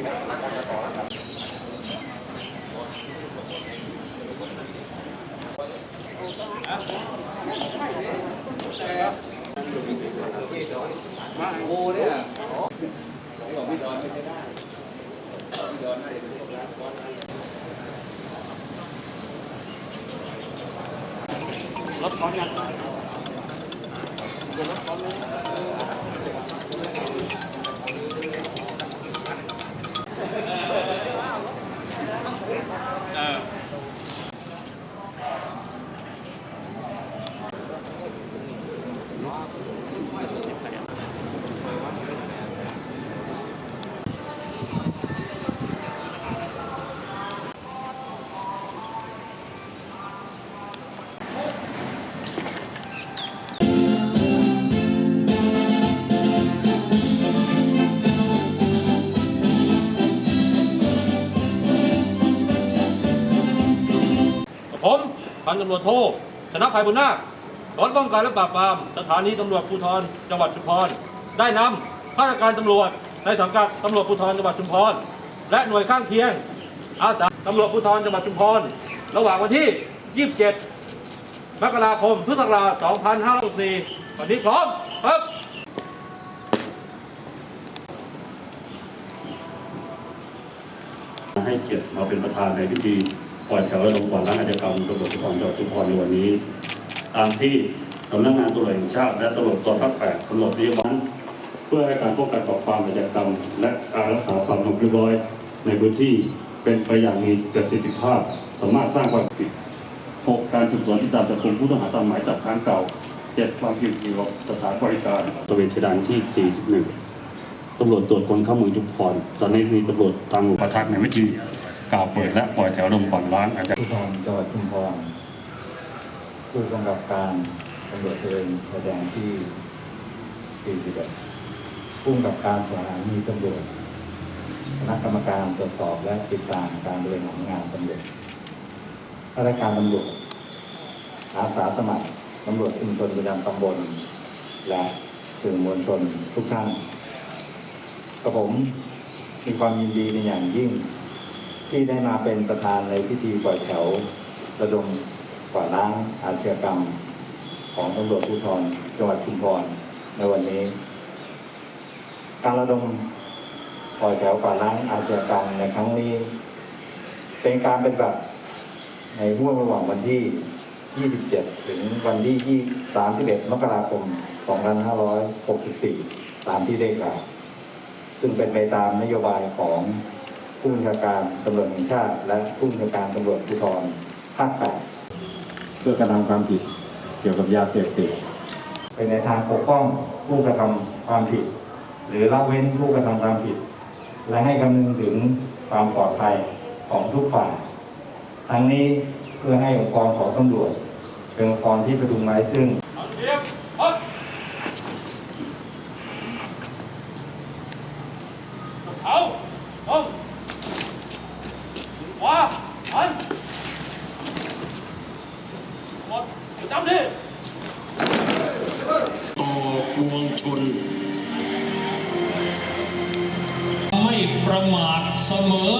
รถพร้อมยังรถพร้อมยัง พันตำรวจโทชนะภัยบุญนาคสอนป้องกันและปราบปราม สถานีตำรวจภูธรจังหวัดชุมพร ได้นำข้าราชการตำรวจในสังกัดตำรวจภูธรจังหวัดชุมพร และหน่วยข้างเคียง อาสาตำรวจภูธรจังหวัดชุมพร ระหว่างวันที่ 27 มกราคม พุทธศักราช 2564วันนี้พร้อมครับให้เกียรติมาเป็นประธานในพิธี ปล่อยแถวระดมกวาดล้างอาชญากรรมตำรวจภูธรจังหวัดชุมพรในวันนี้ ตามที่สำนักงานตำรวจแห่งชาติและตำรวจกองทัพแปดกำหนดนโยบายเพื่อให้การป้องกันปราบปรามอาชญากรรม และการรักษาความสงบเรียบร้อยในพื้นที่เป็นไปอย่างมีประสิทธิภาพ สามารถสร้างความผิดหกการสืบสวนติดตามจับกลุ่มผู้ต้องหาตามหมายจับครั้งเก่าเจ็ดความผิดเกี่ยวกับสถานบริการตระเวนชายแดนที่ 41ตำรวจตรวจคนเข้าเมืองชุมพรตอนนี้มีตำรวจทางหลวงประทักในวิธี กล่าวเปิดและปล่อยแถวลงก่อนล้างอาจจะผู้ทองจังหวัดชุมพรผู้กำกับการตำรวจตระเวนชายแดนที่ 41ผู้กำกับการสถานีตำรวจคณะกรรมการตรวจสอบและติดตามการบริหารงานตำรวจข้าราชการตำรวจ อาสาสมัครตำรวจชุมชนประจำตำบล และสื่อมวลชนทุกท่านกระผมมีความยินดีเป็นอย่างยิ่ง ที่ได้มาเป็นประธานในพิธีปล่อยแถวระดมกวาดล้างอาชญากรรม ของตำรวจภูธรจังหวัดชุมพรในวันนี้ การระดมปล่อยแถวกวาดล้างอาชญากรรมในครั้งนี้ เป็นการเป็นแบบในห่วงระหว่างวันที่ 27 ถึงวันที่ 31 มกราคม 2564 ตามที่ได้กล่าวซึ่งเป็นไปตามนโยบายของ ผู้บัญชาการตำรวจแห่งชาติ และผู้บัญชาการตำรวจภูธรภาค8เพื่อกระทำความผิดเกี่ยวกับยาเสพติดเป็นในทางปกป้องผู้กระทำความผิด หรือละเว้นผู้กระทำความผิด และให้คำนึงถึงความปลอดภัยของทุกฝ่ายทั้งนี้เพื่อให้องค์กรของตำรวจ เป็นองค์กรที่ประดุงไว้ซึ่งเตรียมพักเอาเอาขวาหันหมดประจำที่ ต่อป วงชน ไม่ประมาทเสมอ